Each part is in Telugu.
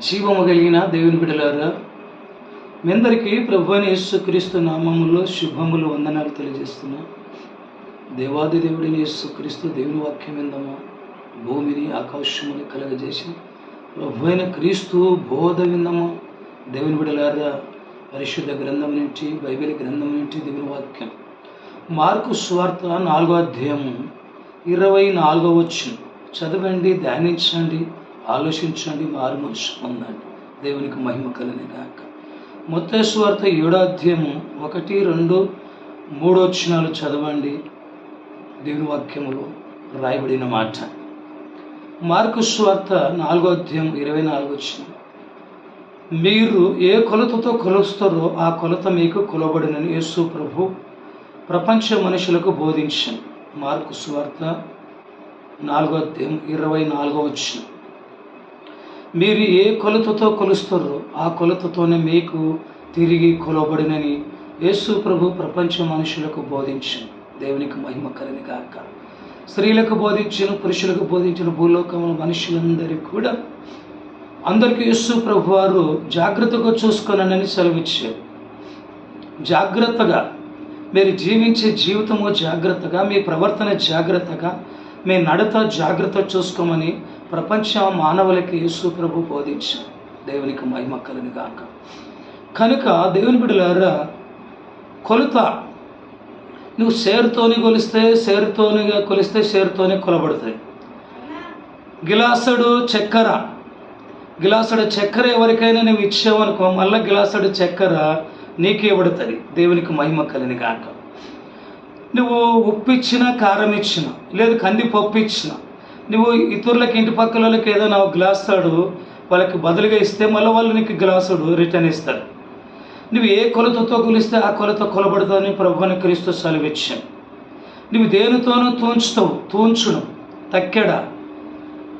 జీవము కలిగిన దేవుని బిడలారా మీ అందరికీ ప్రభు అయిన యేసుక్రీస్తు నామములో శుభములు వందనాలు తెలియజేస్తున్నా. దేవాది దేవుడిని యేసుక్రీస్తు దేవుని వాక్యం విందమా? భూమిని ఆకాశముని కలగజేసి ప్రభు అయిన క్రీస్తు బోధ విందమా? దేవుని బిడలారా పరిశుద్ధ గ్రంథం నుంచి బైబిల్ గ్రంథం నుంచి దేవుని వాక్యం. మార్కు స్వార్థ నాలుగో అధ్యాయము ఇరవై నాలుగో వచ్చిన చదవండి ధ్యానించండి. ఆలోచించండి మారు మనసు పొందండి దేవునికి మహిమ కలిగిన గాక. మొత్త ఏడో అధ్యాయము ఒకటి రెండు మూడో వచ్చినాలు చదవండి. దేవుని వాక్యములో రాయబడిన మాట. మార్కు స్వార్త నాలుగో అధ్యాయం ఇరవై నాలుగు వచ్చిన. మీరు ఏ కొలతతో కొలుస్తారో ఆ కొలత మీకు కొలబడినని యేసు ప్రభు ప్రపంచ మనుషులకు బోధించాను. మార్కు స్వార్త నాలుగో అధ్యాయం ఇరవై నాలుగో వచ్చిన. మీరు ఏ కొలతతో కొలుస్తారో ఆ కొలతతోనే మీకు తిరిగి కొలబడినని యేసు ప్రభు ప్రపంచ మనుషులకు బోధించాను. దేవునికి మహిమ కలిగి కాక స్త్రీలకు బోధించిన పురుషులకు బోధించిన భూలోకముల మనుషులందరికీ కూడా అందరికీ యేసు ప్రభు వారు జాగ్రత్తగా చూసుకోనని సెలవిచ్చారు. జాగ్రత్తగా మీరు జీవించే జీవితము జాగ్రత్తగా మీ ప్రవర్తన జాగ్రత్తగా మీ నడత జాగ్రత్త చూసుకోమని ప్రపంచ మానవులకి యేసు ప్రభు బోధించారు. దేవునికి మహిమ కలిని గాక. కనుక దేవుని బిడ్డలారా కొలుత. నువ్వు సేరుతోని కొలిస్తే సేరుతోనిగా కొలిస్తే సేరుతోనే కొలబడతాయి. గిలాసుడు చక్కెర. గిలాసుడు చక్కెర ఎవరికైనా నువ్వు ఇచ్చావనుకో మళ్ళీ గిలాసుడు చక్కెర నీకే ఇవ్వడుతుంది దేవునికి మహిమ కలిని గాక. నువ్వు ఉప్పు ఇచ్చిన కారం ఇచ్చిన లేదు కందిపప్పు ఇచ్చిన. నువ్వు ఇతరులకి ఇంటి పక్కల వాళ్ళకి ఏదైనా ఒక గ్లాసాడు వాళ్ళకి బదులుగా ఇస్తే మళ్ళీ వాళ్ళు నీకు గ్లాసుడు రిటర్న్ ఇస్తారు. నువ్వు ఏ కొలతతో కొలిస్తే ఆ కొలత కొలబడుతుందని ప్రభుని క్రీస్తు సెలవిచ్చాను నువ్వు దేనితోనూ తూంచుతావు తూంచును తక్కెడ?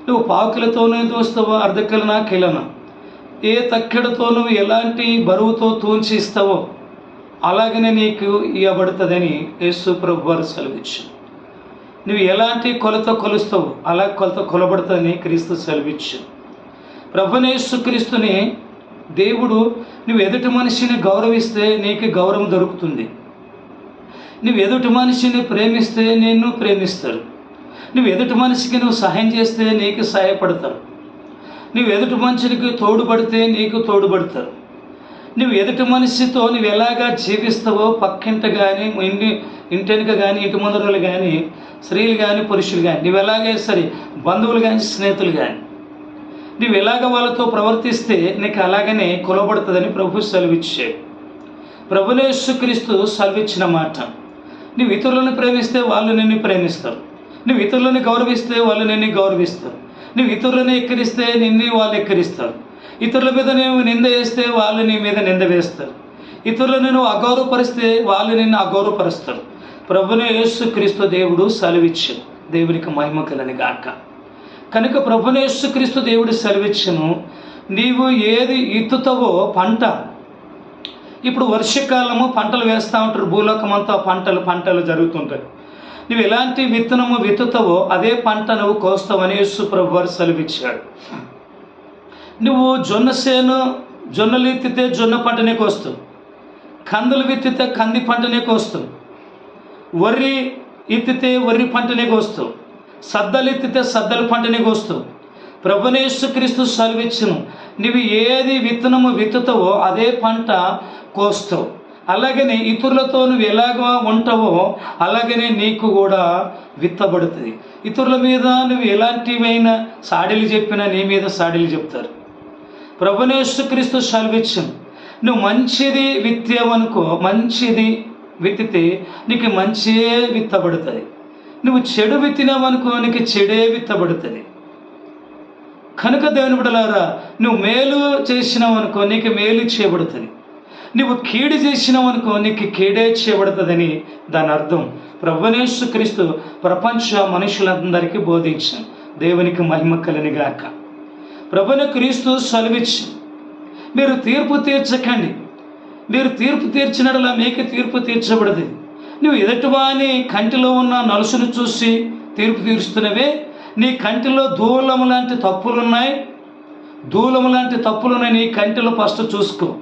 నువ్వు పాకులతోనే తూస్తావో అర్ధకిలనా కిలన ఏ తక్కెడతో నువ్వు ఎలాంటి బరువుతో తూంచి ఇస్తావో అలాగనే నీకు ఇవ్వబడుతుందని యేసు ప్రభు వారు సెలవిచ్చు నువ్వు ఎలాంటి కొలత కొలుస్తావు అలా కొలత కొలబడుతుందని క్రీస్తు సెలవిచ్చు ప్రభునేసు క్రీస్తుని దేవుడు నువ్వు ఎదుటి మనిషిని గౌరవిస్తే నీకు గౌరవం దొరుకుతుంది. నువ్వు ఎదుటి మనిషిని ప్రేమిస్తే నిన్ను ప్రేమిస్తారు. నువ్వు ఎదుటి మనిషికి నువ్వు సహాయం చేస్తే నీకు సహాయపడతారు. నువ్వు ఎదుటి మనిషికి తోడుపడితే నీకు తోడుపడతారు. నువ్వు ఎదుటి మనిషితో నువ్వు ఎలాగా జీవిస్తావో పక్కింట కానీ ఇంటి ఇంటెనుక కానీ ఇంటి ముందరులు కానీ స్త్రీలు కానీ పురుషులు కానీ నువ్వు ఎలాగే సరే బంధువులు కానీ స్నేహితులు కానీ నువ్వు ఎలాగ వాళ్ళతో ప్రవర్తిస్తే నీకు అలాగనే కొలబడుతుందని ప్రభు సెలవిచ్చాడు. ప్రభునేశ్వక్రీస్తు సెలవిచ్చిన మాట. నువ్వు ఇతరులను ప్రేమిస్తే వాళ్ళు నిన్ను ప్రేమిస్తారు. నువ్వు ఇతరులను గౌరవిస్తే వాళ్ళు నిన్ను గౌరవిస్తారు. నువ్వు ఇతరులను ఎక్కిరిస్తే నిన్ను వాళ్ళు ఎక్కిరిస్తారు. ఇతరుల మీద నువ్వు నింద వేస్తే వాళ్ళు నీ మీద నింద వేస్తారు. ఇతరులను నువ్వు అగౌరవపరిస్తే వాళ్ళు నిన్ను అగౌరవపరుస్తారు. ప్రభుని యేసు క్రీస్తు దేవుడు సెలవిచ్చాడు. దేవునికి మహిమ కలని గాక. కనుక ప్రభుని యేసు క్రీస్తు దేవుడు సెలవిచ్చను. నీవు ఏది ఇత్తుతావో పంట. ఇప్పుడు వర్షకాలము పంటలు వేస్తూ ఉంటారు. భూలోకమంతా పంటలు పంటలు జరుగుతుంటాయి. నువ్వు ఎలాంటి విత్తనము విత్తుతావో అదే పంట నువ్వు కోస్తావని యేసు ప్రభు వారు సెలవిచ్చాడు నువ్వు జొన్న సేను జొన్నలు విత్తితే జొన్న పంటనే కోస్తావు. కందులు విత్తితే కంది పంటనే కోస్తావు. వరి ఎత్తితే వరి పంటనే కోస్తావు. సద్దలు ఎత్తితే సద్దల పంటనే కోస్తావు. ప్రభునేశ్వక్రీస్తు సెలవిచ్చును నువ్వు ఏది విత్తనము విత్తుతావో అదే పంట కోస్తావు. అలాగనే ఇతరులతో నువ్వు ఎలాగ ఉంటావో అలాగనే నీకు కూడా విత్తబడుతుంది. ఇతరుల మీద నువ్వు ఎలాంటివైనా సాడీలు చెప్పినా నీ మీద సాడీలు చెప్తారు. ప్రభునేశ్వక్రీస్తు సెలవిచ్చం నువ్వు మంచిది విత్తావనుకో మంచిది విత్తితే నీకు మంచే విత్తబడుతుంది. నువ్వు చెడు విత్తినావనుకో నీకు చెడే విత్తబడుతుంది. కనుక దేవుని బిడలారా నువ్వు మేలు చేసినావనుకో నీకు మేలు చేయబడుతుంది. నువ్వు కీడు చేసినావనుకో నీకు కీడే చేయబడుతుందని దాని అర్థం. ప్రభునేశ్వ క్రీస్తు ప్రపంచ మనుషులందరికీ బోధించాను దేవునికి మహిమ కలిని గాక ప్రభుని క్రీస్తు సెలవిచ్చి మీరు తీర్పు తీర్చకండి. మీరు తీర్పు తీర్చినట్లా మీకు తీర్పు తీర్చబడదు. నువ్వు ఎదుటివాని కంటిలో ఉన్న నలుసును చూసి తీర్పు తీరుస్తున్నవే. నీ కంటిలో దూలము లాంటి తప్పులున్నాయి. దూలము లాంటి తప్పులున్నాయి నీ కంటిలో ఫస్ట్ చూసుకో.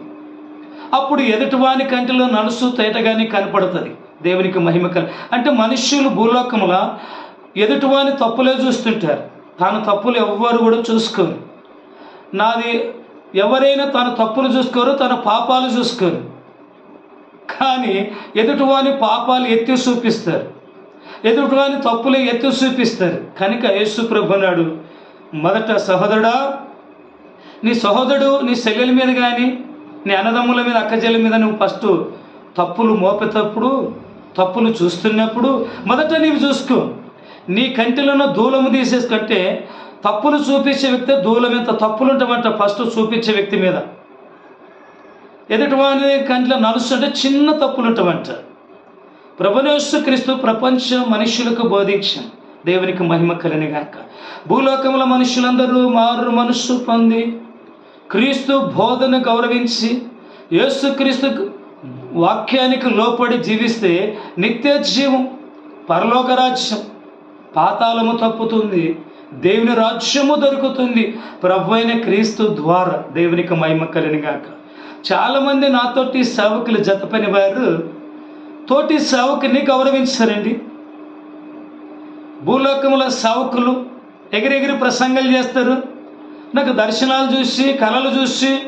అప్పుడు ఎదుటివాని కంటిలో నలుసు తేటగానే కనపడుతుంది. దేవునికి మహిమ కల అంటే మనుష్యులు భూలోకముల ఎదుటివాని తప్పులే చూస్తుంటారు. తన తప్పులు ఎవ్వరు కూడా చూసుకోరు. నాది ఎవరైనా తన తప్పులు చూసుకోరు తన పాపాలు చూసుకోరు. కానీ ఎదుటివాని పాపాలు ఎత్తి చూపిస్తారు. ఎదుటివాని తప్పులు ఎత్తి చూపిస్తారు. కనుక యేసు ప్రభు మొదట సహోదరుడా నీ సహోదరుడు నీ శల్యుల మీద కానీ నీ అన్నదమ్ముల మీద అక్కజల మీద నువ్వు ఫస్ట్ తప్పులు మోపేటప్పుడు తప్పులు చూస్తున్నప్పుడు మొదట నీవు చూసుకో. నీ కంటిలోనూ దూలము తీసేసుకుంటే తప్పులు చూపించే వ్యక్తి దూలం ఎంత? తప్పులు ఉంటామంట ఫస్ట్ చూపించే వ్యక్తి మీద. ఎదుటివాని కంట్లో నలుసు అంటే చిన్న తప్పులు ఉంటామంట ప్రభునేశ్వ క్రీస్తు ప్రపంచ మనుషులకు బోధించాం. దేవునికి మహిమ కలిని గాక. భూలోకముల మనుషులందరూ మారు మనస్సు పొంది క్రీస్తు బోధన గౌరవించి యేసుక్రీస్తు వాక్యానికి లోపడి జీవిస్తే నిత్య జీవం పరలోక రాజ్యం పాతాళము తప్పుతుంది. దేవుని రాజ్యము దొరుకుతుంది. ప్రభు అయిన క్రీస్తు ద్వారా దేవునికి మహిమ కలినిగాక చాలామంది నాతోటి సేవకులు జతపని వారు తోటి సేవకుని గౌరవించారండి. భూలోకముల సేవకులు ఎగిరెగిరి ప్రసంగాలు చేస్తారు. నాకు దర్శనాలు చూసి కళలు చూసి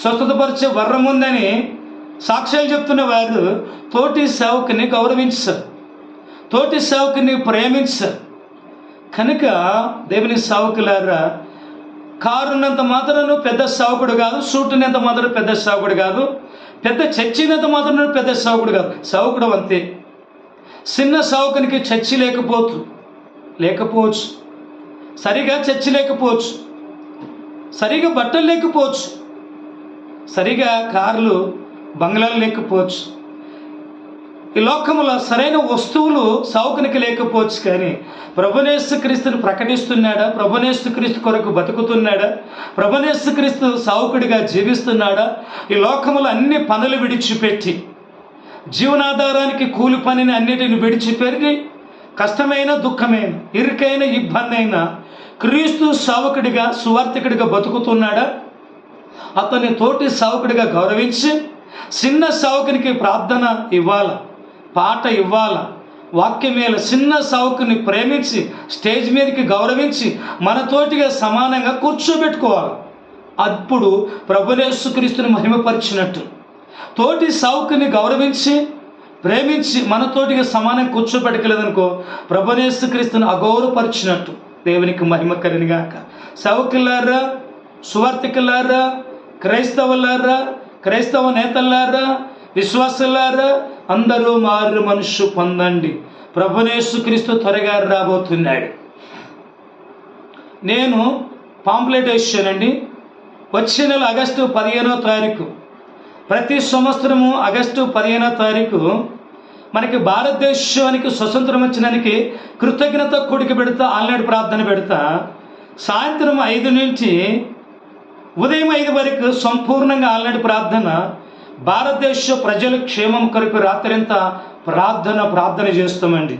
స్వస్థతపరిచే వర్రం ఉందని సాక్ష్యాలు చెప్తున్న వారు తోటి సేవకుని గౌరవించారు. తోటి సేవకుని ప్రేమించారు. కనుక దేవుని సేవకులారా కారున్నంత మాత్రం పెద్ద సేవకుడు కాదు సూటునంత మాత్రం పెద్ద సేవకుడు కాదు పెద్ద చచ్చినంత మాత్రం పెద్ద సేవకుడు కాదు. సేవకుడు అంతే. చిన్న సావుకునికి చచ్చి లేకపోతు లేకపోవచ్చు. సరిగా చచ్చి లేకపోవచ్చు. సరిగా బట్టలు లేకపోవచ్చు. సరిగా కార్లు బంగ్లాలు లేకపోవచ్చు. ఈ లోకంలో సరైన వస్తువులు సావుకునికి లేకపోవచ్చు కానీ ప్రభునేసు క్రీస్తుని ప్రకటిస్తున్నాడా? ప్రభునేసు క్రీస్తు కొరకు బతుకుతున్నాడా? ప్రభునేసు క్రీస్తు సావుకుడిగా జీవిస్తున్నాడా? ఈ లోకంలో అన్ని పనులు విడిచిపెట్టి జీవనాధారానికి కూలి పనిని అన్నిటిని విడిచిపెట్టి కష్టమైన దుఃఖమైన ఇరుకైన ఇబ్బంది అయినా క్రీస్తు సావకుడిగా సువార్థకుడిగా బతుకుతున్నాడా? అతని తోటి సావకుడిగా గౌరవించి చిన్న సావకునికి ప్రార్థన ఇవ్వాలి? పాట ఇవ్వాల. వాక్యమేల చిన్న సావుకుని ప్రేమించి స్టేజ్ మీదకి గౌరవించి మనతోటిగా సమానంగా కూర్చోబెట్టుకోవాలి. అప్పుడు ప్రభునేసుక్రీస్తుని మహిమపరిచినట్టు. తోటి సావుకుని గౌరవించి ప్రేమించి మనతోటిగా సమానం కూర్చోబెట్టగలదనుకో ప్రభునేసుక్రీస్తుని అగౌరవపరిచినట్టు. దేవునికి మహిమ కలినిగాక సౌకులారా సువార్థికులారా క్రైస్తవులారా క్రైస్తవ నేతలారా విశ్వాసులారా అందరూ మారు మనుషు పొందండి. ప్రభునేసుక్రీస్తు త్వరగా రాబోతున్నాడు. నేను పాంప్లెట్ వేసానండి వచ్చే నెల ఆగస్టు పదిహేనో తారీఖు. ప్రతి సంవత్సరము ఆగస్టు పదిహేనో తారీఖు మనకి భారతదేశానికి స్వతంత్రం వచ్చినానికి కృతజ్ఞత కొడుకు పెడతా ఆల్నాడు ప్రార్థన పెడతా. సాయంత్రం ఐదు నుంచి ఉదయం ఐదు వరకు సంపూర్ణంగా ఆల్నాడు ప్రార్థన భారతదేశ ప్రజల క్షేమం కొరకు రాత్రంతా ప్రార్థన ప్రార్థన చేస్తామండి.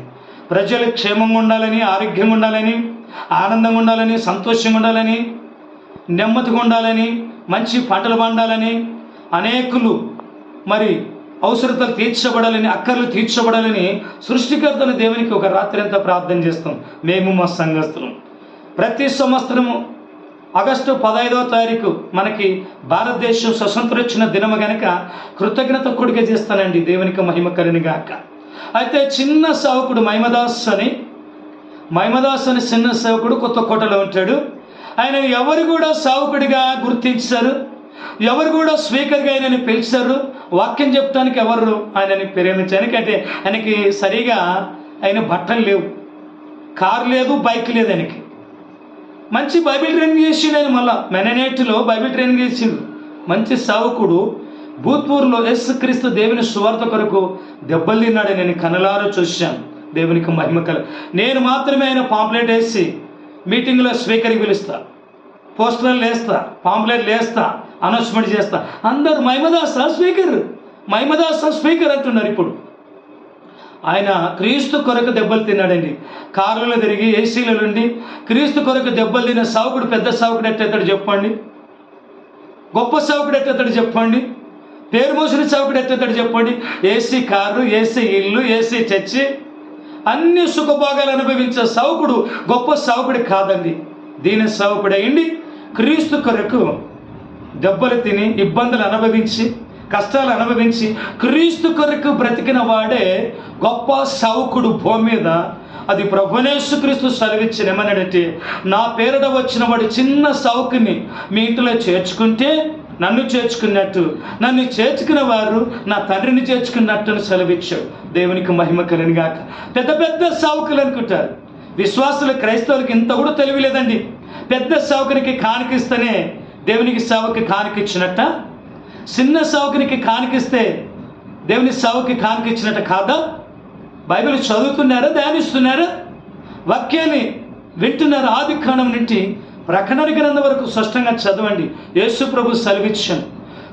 ప్రజలు క్షేమంగా ఉండాలని ఆరోగ్యంగా ఉండాలని ఆనందంగా ఉండాలని సంతోషంగా ఉండాలని నెమ్మదిగా ఉండాలని మంచి పంటలు పండాలని అనేకులు మరి అవసరతలు తీర్చబడాలని అక్కర్లు తీర్చబడాలని సృష్టికర్తన దేవునికి ఒక రాత్రి అంతా ప్రార్థన చేస్తాం. మేము మా సంఘస్థులం. ప్రతి సంవత్సరము ఆగస్టు పదహైదవ తారీఖు మనకి భారతదేశం స్వతంత్రం వచ్చిన దినము గనక కృతజ్ఞత కొడుక చేస్తానండి. దేవునికి మహిమ గాక. అయితే చిన్న సేవకుడు మహిమదాస్ అని మహిమదాస్ అని చిన్న సేవకుడు కొత్త కోటలో ఉంటాడు. ఆయన ఎవరు కూడా సేవకుడిగా గుర్తించారు. ఎవరు కూడా స్పీకర్గా ఆయనని పిలిచారు. వాక్యం చెప్పడానికి ఎవరు ఆయనని ప్రేమించారు. అంటే ఆయనకి సరిగా ఆయన బట్టలు లేవు. కారు లేదు బైక్ లేదు ఆయనకి. మంచి బైబిల్ ట్రైనింగ్ చేసిండు ఆయన మళ్ళా. మెననేట్లో బైబిల్ ట్రైనింగ్ చేసిండు. మంచి సావుకుడు. భూత్పూర్లో ఎస్ క్రీస్తు దేవుని సువార్త కొరకు దెబ్బలు తిన్నాడు నేను కనలారో చూశాను. దేవునికి మహిమ కల. నేను మాత్రమే ఆయన పాంప్లెట్ వేసి మీటింగ్లో స్పీకర్కి పిలుస్తా. పోస్టర్లు వేస్తా పాంప్లెట్లు వేస్తా అనౌన్స్మెంట్ చేస్తా. అందరు మహిమదాస స్పీకర్. మహిమదాస స్పీకర్ అంటున్నారు ఇప్పుడు. ఆయన క్రీస్తు కొరకు దెబ్బలు తిన్నాడండి. కార్లలో తిరిగి ఏసీలలో ఉండి క్రీస్తు కొరకు దెబ్బలు తిన్న సావుకుడు పెద్ద సావుకుడు ఎట్టయితాడు చెప్పండి? గొప్ప సావుకుడు ఎట్టేతాడు చెప్పండి? పేరు మోసిన సావుకుడు ఎట్టేతాడు చెప్పండి? ఏసీ కారు ఏసీ ఇల్లు ఏసీ చర్చి అన్ని సుఖభోగాలు అనుభవించే సావుకుడు గొప్ప సావుకుడు కాదండి. దీని సావుకుడు అయింది క్రీస్తు కొరకు దెబ్బలు తిని ఇబ్బందులు అనుభవించి కష్టాలు అనుభవించి క్రీస్తు కొరకు బ్రతికిన వాడే గొప్ప సౌకుడు భూమి మీద అది ప్రభునేసు క్రీస్తు సెలవిచ్చిన ఏమన్నాడంటే నా పేరుడ వచ్చిన వాడు చిన్న సౌకుని మీ ఇంట్లో చేర్చుకుంటే నన్ను చేర్చుకున్నట్టు నన్ను చేర్చుకున్న వారు నా తండ్రిని చేర్చుకున్నట్టు అని దేవునికి మహిమ కలిని పెద్ద పెద్ద సావుకులు అనుకుంటారు. విశ్వాసులు క్రైస్తవులకు ఇంత కూడా తెలివి లేదండి పెద్ద సావుకునికి కానికిస్తేనే దేవునికి సేవకి కానికిచ్చినట్ట చిన్న సౌకునికి కానికిస్తే దేవుని సౌకి కానికిచ్చినట్టు కాదా? బైబిల్ చదువుతున్నారా ధ్యానిస్తున్నారా వాక్యాన్ని వింటున్నారు ఆది కాండం నుండి ప్రకటన గ్రంథం వరకు స్పష్టంగా చదవండి. యేసు ప్రభు సెలవిచ్చాను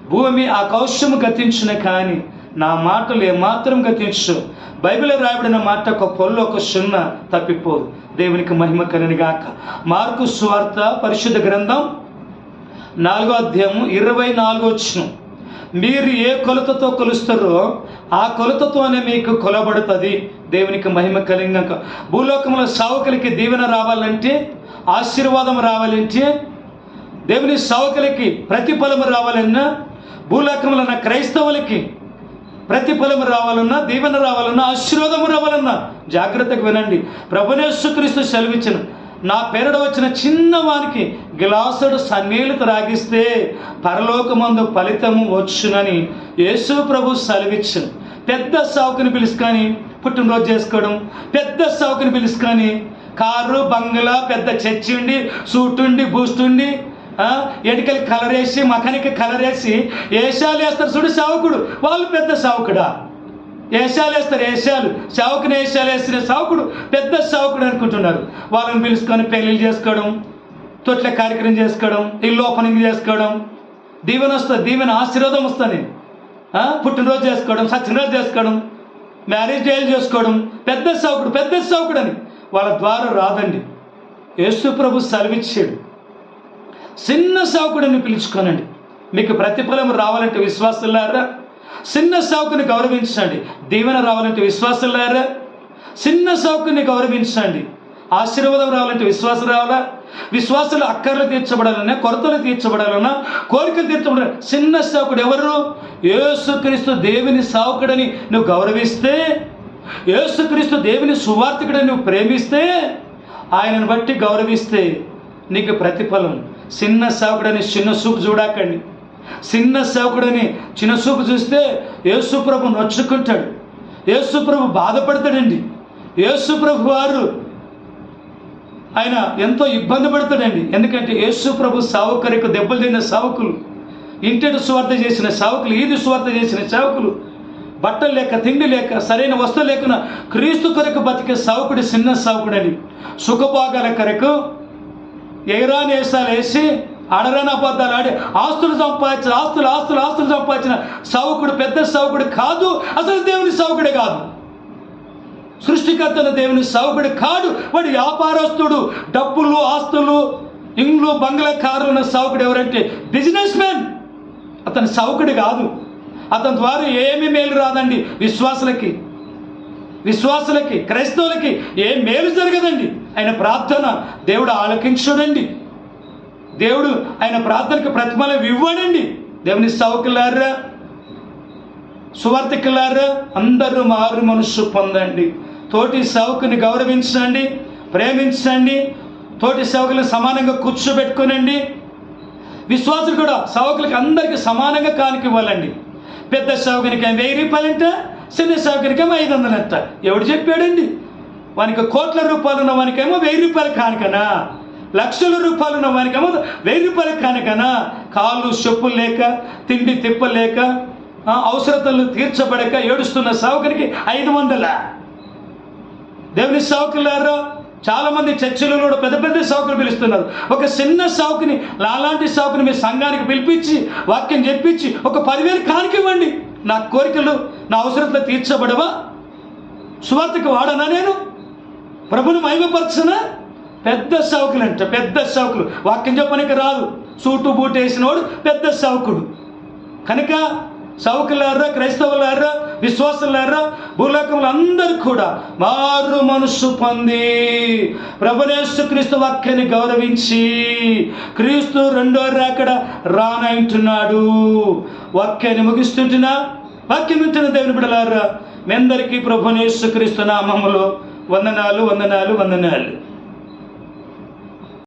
భూమి ఆ కౌశ్యము గతించిన కానీ నా మాటలు ఏమాత్రం గతించు. బైబిల్ రాయబడిన మాట ఒక పొల్లు ఒక సున్న తప్పిపోదు. దేవునికి మహిమ కలినిగాక మార్కు స్వార్థ పరిశుద్ధ గ్రంథం నాలుగో అధ్యాయము ఇరవై నాలుగో వచ్చినాం మీరు ఏ కొలతతో కొలుస్తారో ఆ కొలతతోనే మీకు కొలబడుతుంది. దేవునికి మహిమ కలిగాక భూలోకంలో సావుకులకి దీవెన రావాలంటే ఆశీర్వాదం రావాలంటే దేవుని సావుకులకి ప్రతిఫలం రావాలన్నా భూలోకంలో ఉన్న క్రైస్తవులకి ప్రతిఫలం రావాలన్నా దీవెన రావాలన్నా ఆశీర్వాదం రావాలన్నా జాగ్రత్తగా వినండి. ప్రభునేశ్వక్రీస్తు సెలవిచ్చిన. నా పేరుడు వచ్చిన చిన్నవానికి గ్లాసుడు సన్నీలు త్రాగిస్తే పరలోకమందు ఫలితము వచ్చునని యేసు ప్రభు సెలవిచ్చును పెద్ద సావుకుని పిలుచుకొని పుట్టినరోజు చేసుకోవడం పెద్ద సావుకుని పిలుచుకొని కారు బంగ్లా పెద్ద చర్చి ఉండి సూట్ ఉండి బూస్ట్ ఉండి ఎడికలు కలరేసి మఖనికి కలరేసి ఏషాలు వేస్తారు. చూడు సావుకుడు వాళ్ళు పెద్ద సావుకుడా? ఏషాలు వేస్తారు ఏషాలు సావుకుని ఏషాలు వేసిన సావుకుడు పెద్ద సావుకుడు అనుకుంటున్నారు. వాళ్ళని పిలుచుకొని పెళ్ళిళ్ళు చేసుకోవడం తొట్ల కార్యక్రమం చేసుకోవడం ఇల్లు ఓపెనింగ్ చేసుకోవడం. దీవెన వస్తుంది దీవెన ఆశీర్వాదం వస్తుంది. పుట్టినరోజు చేసుకోవడం సత్యనరోజు చేసుకోవడం మ్యారేజ్ డేలు చేసుకోవడం. పెద్ద సావుకుడు పెద్ద సావుకుడు అని. వాళ్ళ ద్వారా రాదండి. యేసు ప్రభు సెలవిచ్చాడు. చిన్న సావుకుడిని పిలుచుకోనండి. మీకు ప్రతిఫలం రావాలంటే విశ్వాసులారా? చిన్న సౌకుని గౌరవించండి. దీవెన రావాలంటే విశ్వాసులారా చిన్న సౌకుని గౌరవించండి. ఆశీర్వాదం రావాలంటే విశ్వాసం రావాలా? విశ్వాసులు అక్కర్లు తీర్చబడాలన్నా కొరతలు తీర్చబడాలన్నా కోరికలు తీర్చబడాలి చిన్న సావుకుడు ఎవరు? యేసుక్రీస్తు దేవుని సావుకుడని నువ్వు గౌరవిస్తే యేసుక్రీస్తు దేవుని సువార్థకుడని నువ్వు ప్రేమిస్తే ఆయనను బట్టి గౌరవిస్తే నీకు ప్రతిఫలం. చిన్న సేవకుడని చిన్న చూపు చూడాకండి. చిన్న సేవకుడని చిన్న చూపు చూస్తే యేసుప్రభు నొచ్చుకుంటాడు. యేసుప్రభు బాధపడతాడండి. యేసుప్రభు వారు ఆయన ఎంతో ఇబ్బంది పడతాడండి. ఎందుకంటే యేసుప్రభు సావుకరికి దెబ్బలు తిన్న సావుకులు ఇంటిని సువార్త చేసిన సావుకులు ఈది సువార్త చేసిన సావుకులు బట్టలు లేక తిండి లేక సరైన వస్తువు లేకుండా క్రీస్తు కొరకు బతికే సావుకుడు చిన్న సావుకుడని సుఖభాగాల కొరకు ఎయిరాన్ వేసాలు వేసి అడరని అబద్ధాలు ఆడి ఆస్తులు సంపాదించిన ఆస్తులు ఆస్తులు ఆస్తులు సంపాదించిన సౌకుడు పెద్ద సౌకుడు కాదు. అసలు దేవుని సౌకుడే కాదు. సృష్టికర్తల దేవుని సౌకుడు కాడు వాడు వ్యాపారస్తుడు డబ్బులు ఆస్తులు ఇండ్లు బంగ్లా కార్లు ఉన్న ఎవరంటే బిజినెస్ మ్యాన్. అతని సౌకుడు కాదు. అతని ద్వారా ఏమీ మేలు రాదండి విశ్వాసులకి. విశ్వాసులకి క్రైస్తవులకి ఏ మేలు జరగదండి. ఆయన ప్రార్థన దేవుడు ఆలకించుడండి. దేవుడు ఆయన ప్రార్థనకి ప్రతిఫలం ఇవ్వడండి. దేవుని సౌకులారా సువార్థికులారా అందరూ మారు మనస్సు పొందండి. తోటి సౌకుని గౌరవించండి ప్రేమించండి తోటి సేవకులను సమానంగా కూర్చోబెట్టుకునండి. విశ్వాసులు కూడా సేవకులకి అందరికీ సమానంగా కానుక ఇవ్వాలండి. పెద్ద సేవకునికి వెయ్యి రూపాయలంట చిన్న సేవకునికి ఏమో ఐదు వందలంట ఎవడు చెప్పాడండి? వానికి కోట్ల రూపాయలు ఉన్న వానికేమో వెయ్యి రూపాయలు కానుకనా? లక్షల రూపాయలు ఉన్న వానికేమో వెయ్యి రూపాయలు కానికనా కాళ్ళు చెప్పులు లేక తిండి తిప్పలేక అవసరతలు తీర్చబడక ఏడుస్తున్న సేవకునికి ఐదు వందల. దేవుని సేవకులారా చాలామంది చర్చిలలో కూడా పెద్ద పెద్ద సేవకులు పిలుస్తున్నారు. ఒక చిన్న సేవకుని లాలాంటి సావుకుని మీ సంఘానికి పిలిపించి వాక్యం చెప్పించి ఒక పదివేలు కానికివ్వండి నా కోరికలు నా అవసరతలు తీర్చబడవా? సువార్తకు వాడనా నేను? ప్రభుని మహిమపరచనా? పెద్ద సేవకులు అంట పెద్ద సౌకులు. వాక్యం చెప్పనికి రాదు. సూటు బూటు వేసినోడు పెద్ద సౌకుడు. కనుక సౌకులారా క్రైస్తవులారా విశ్వాసులారా భూలోకములు అందరూ కూడా మారు మనస్సు పొంది ప్రభునేసు క్రీస్తు వాక్యాన్ని గౌరవించి క్రీస్తు రెండో రాకడ రానంటున్నాడు వాక్యాన్ని ముగిస్తుంటున్నా వాక్యం వింటున్న దేవుని బిడలారా మీ అందరికీ ప్రభునేసు క్రీస్తు నామములో వందనాలు వందనాలు వందనాలు.